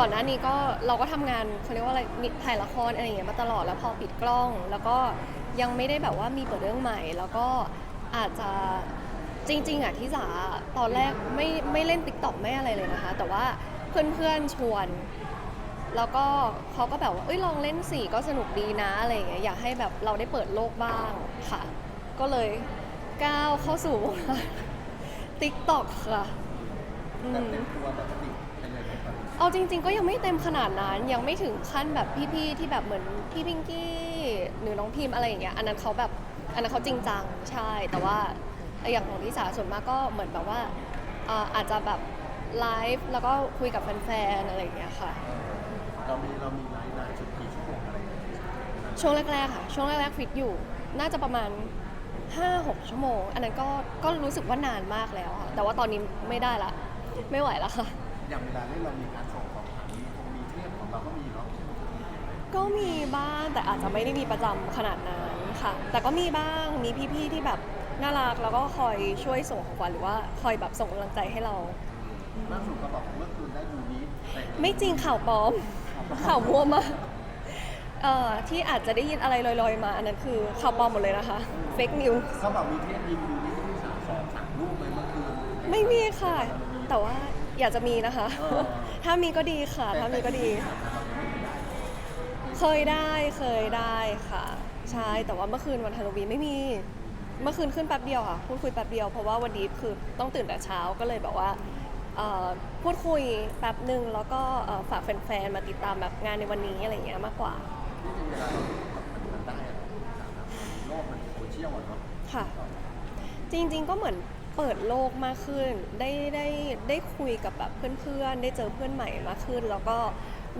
ก่อนหน้านี้ก็เราก็ทำงานเขาเรียกว่าอะไรมีถ่ายละครอะไรอย่างเงี้ยมาตลอดแล้วพอปิดกล้อง แล้วก็ยังไม่ได้แบบว่ามีเปิดเรื่องใหม่ แล้วก็อาจจะจริง ๆอะที่จ๋าตอนแรกไม่ไม่เล่นติ๊กต็อกไม่อะไรเลยนะคะ แต่ว่าเพื่อนๆชวน แล้วก็เขาก็แบบว่าเอ้ยลองเล่นสิก็สนุกดีนะอะไรอย่างเงี้ยอยากให้แบบเราได้เปิดโลกบ้างค่ะ ก็เลยก้าวเข้าสู่ติ๊กต็อกค่ะอืแบบมเต็มตัวแบบติด เป็นยังไงบ้างเอาจริง ๆ ก็ยังไม่เต็มขนาดนั้น ยังไม่ถึงขั้นแบบพี่ๆที่แบบเหมือนพี่พิงกี้หรือน้องพิมพ์อะไรอย่างเงี้ยอันนั้นเขาแบบอันนั้นเขาจริงจังใช่ แต่ว่าอย่างของที่สาส่วนมากก็เหมือนแบบว่าอ่าอาจจะแบบไลฟ์แล้วก็คุยกับแฟนๆอะไรอย่างเงี้ยค่ะ เรามีเรามีไลฟ์นานสุดกี่ชั่วโมงอะไรอย่างเงี้ยช่วงแรกๆค่ะ ช่วงแรกๆฟิตอยู่น่าจะประมาณ 5-6 ชั่วโมง อันนั้นก็ก็รู้สึกว่านานมากแล้วค่ะแต่ว่าตอนนี้ไม่ได้ละ ไม่ไหวแล้วค่ะ อย่างเวลาเล่นเรามีการส่งของขวัญมีคงมีเทพของเราก็มีเนาะก็มีบ้างแต่อาจจะไม่ได้มีประจำขนาดนั้นค่ะ แต่ก็มีบ้างมีพี่ๆที่แบบน่ารักแล้วก็คอยช่วยส่งของขวัญหรือว่าคอยแบบส่งกำลังใจให้เรา ล่าสุดก็บอกเมื่อคืนได้ดูนี้แต่ไม่จริงข่าวปลอม ข่าวมั่วมากเอ่อที่อาจจะได้ยินอะไรลอยๆ มา อันนั้นคือข่าวปลอมหมดเลยนะคะ เฟกนิวเขาบอกมีเทพยิงดูนี้ที่สามสองสามรูปเลยเมื่อคืนไม่มีค่ะ แต่ว่า อยากจะมีนะคะเออถ้ามีก็ดีค่ะ ถ้ามีก็ดี เคยได้เคยได้ค่ะ ใช่แต่ว่าเมื่อคืนวันฮาโลวีนไม่มี เมื่อคืนขึ้นแป๊บเดียวค่ะพูดคุยแป๊บเดียวเพราะว่าวันนี้คือต้องตื่นแต่เช้าก็เลยแบบว่าเอ่อพูดคุยแป๊บหนึ่งแล้วก็เอ่อฝากแฟนๆมาติดตามแบบงานในวันนี้อะไรอย่างเงี้ยมากกว่าที่จริงเวลาเราแบบมันได้อะโลกมันโซเชียลอะเนาะค่ะ จริง ๆ ก็เหมือน เปิดโลกมากขึ้น ได้ได้ได้คุยกับแบบเพื่อนๆ ได้เจอเพื่อนใหม่มากขึ้น แล้วก็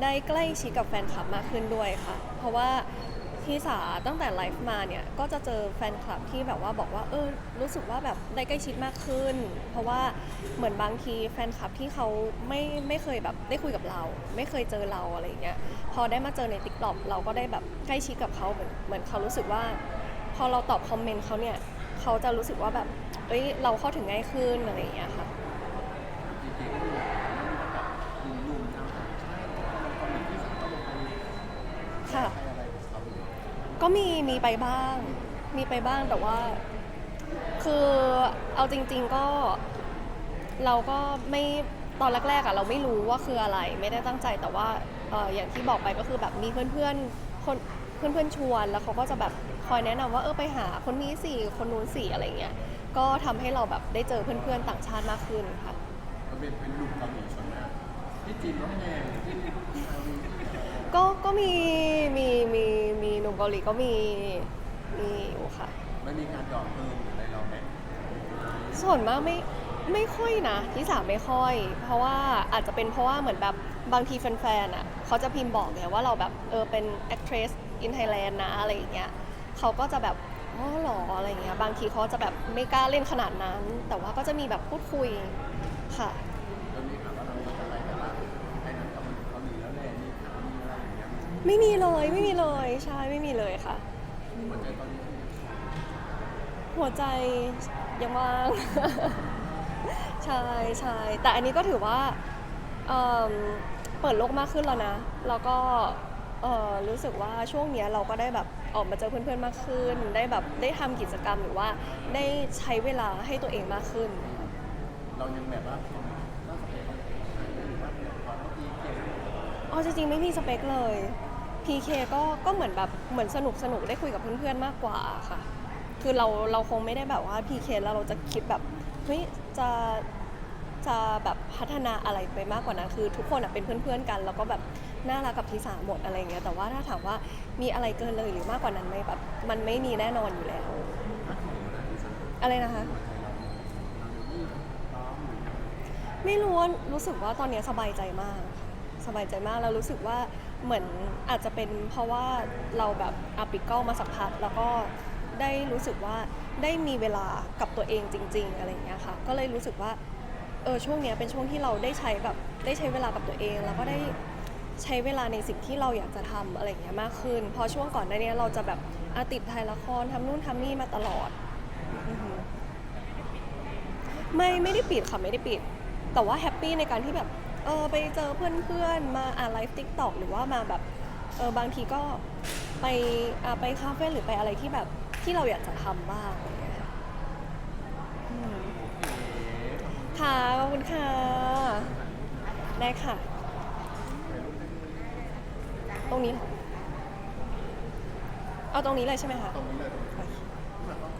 ได้ใกล้ชิดกับแฟนคลับมากขึ้นด้วยค่ะ เพราะว่าที่สาตั้งแต่ไลฟ์มาเนี่ยก็จะเจอแฟนคลับที่แบบว่าบอกว่าเออรู้สึกว่าแบบได้ใกล้ชิดมากขึ้น เพราะว่าเหมือนบางทีแฟนคลับที่เขาไม่ไม่เคยแบบได้คุยกับเรา ไม่เคยเจอเราอะไรอย่างเงี้ยพอได้มาเจอในติ๊กต็อกเราก็ได้แบบใกล้ชิดกับเขาเหมือนเหมือนเขารู้สึกว่า พอเราตอบคอมเมนต์เขาเนี่ย เขาจะรู้สึกว่าแบบเอ้ยเราเข้าถึงง่ายขึ้นอะไรอย่างเงี้ยค่ะค่ะ ก็มีมีไปบ้าง มีไปบ้างแต่ว่า คือเอาจริง ๆก็ เราก็ไม่ตอนแรกๆอะเราไม่รู้ว่าคืออะไร ไม่ได้ตั้งใจแต่ว่าอย่างที่บอกไปก็คือแบบมีเพื่อนๆคน เพื่อนๆชวนแล้วเขาก็จะแบบคอยแนะนำว่าเออไปหาคนนี้สี่คนนู้นสี่อะไรเงี้ยก็ทำให้เราแบบได้เจอเพื่อนๆต่างชาติมากขึ้นค่ะมันเป็นเป็นหนุ่มเกาหลีชนนะที่จีนน้องแนนที่ซาอุดิก็ก็มีมีมีมีหนุ่มเกาหลีก็มีมีอยู่ค่ะ ไม่มีการหยอดเพิ่มหรืออะไรเราไหมส่วนมากไม่ไม่ค่อยนะที่สามไม่ค่อย เพราะว่าอาจจะเป็นเพราะว่าเหมือนแบบบางทีแฟนๆอะเขาจะพิมพ์บอกไงว่าเราแบบเออเป็น actress in Thailand นะอะไรอย่างเงี้ยเขาก็จะแบบอ๋อหรออะไรอย่างเงี้ยบางทีเขาจะแบบไม่กล้าเล่นขนาดนั้น แต่ว่าก็จะมีแบบพูดคุยค่ะไม่มีรอย่างเงี้ยไม่มีเลยไม่มีเลยใช่ไม่มีเลยค่ะ หัวใจยังว่างใช่ใช่แต่อันนี้ก็ถือว่าเเปิดโลกมากขึ้นแล้วนะ แล้วก็ เอ่อรู้สึกว่าช่วงเนี้ยเราก็ได้แบบออกมาเจอเพื่อนๆมากขึ้น ได้แบบได้ทำกิจกรรมหรือว่าได้ใช้เวลาให้ตัวเองมากขึ้น เรายังแบบว่าก็สเปคหรือว่าแบบพอต้องตีเก่งอ๋อจริงๆ ไม่มีสเปคเลย PK ก็ก็เหมือนแบบเหมือนสนุกสนุกได้คุยกับเพื่อนๆมากกว่าค่ะ คือเราเราคงไม่ได้แบบว่า PK แล้วเราจะคิดแบบเฮ้ยจะ จะแบบพัฒนาอะไรไปมากกว่านั้นคือ ทุกคนอะเป็นเพื่อนๆกัน แล้วก็แบบน่ารักกับทีสาหมดอะไรเงี้ยแต่ว่าถ้าถามว่ามีอะไรเกินเลยหรือมากกว่านั้นไหมแบบมันไม่มีแน่นอนอยู่แล้ว อะไรนะคะ ไม่รู้ว่ารู้สึกว่าตอนนี้สบายใจมาก สบายใจมากแล้วรู้สึกว่าเหมือนอาจจะเป็นเพราะว่าเราแบบอาปิกล้องมาสักพักแล้วก็ได้รู้สึกว่าได้มีเวลากับตัวเองจริง ๆ อะไรอย่างเงี้ยค่ะ ก็เลยรู้สึกว่า เออช่วงเนี้ยเป็นช่วงที่เราได้ใช้แบบได้ใช้เวลากับตัวเอง แล้วก็ได้ใช้เวลาในสิ่งที่เราอยากจะทำอะไรอย่างเงี้ยมากขึ้นเพอช่วงก่อนหน้านี้เราจะแบบอาติดถ่ายละครทำนู่นทำนี่มาตลอดอือหือไม่ไม่ได้ปิดค่ะไม่ได้ปิด แต่ว่าแฮปปี้ในการที่แบบเออไปเจอเพื่อนๆมาอ่านไลฟ์ติ๊กตอกหรือว่ามาแบบเออบางทีก็ไปอ่าไปคาเฟ่หรือไปอะไรที่แบบที่เราอยากจะทำบ้างอะไรอย่างเงี้ยค่ะอืม ค่ะขอบคุณค่ะ ได้ค่ะ ตรงนี้เหรอเอาตรงนี้เลยใช่ไหมคะ ตรงนี้เลยตรงนี้แบบว่า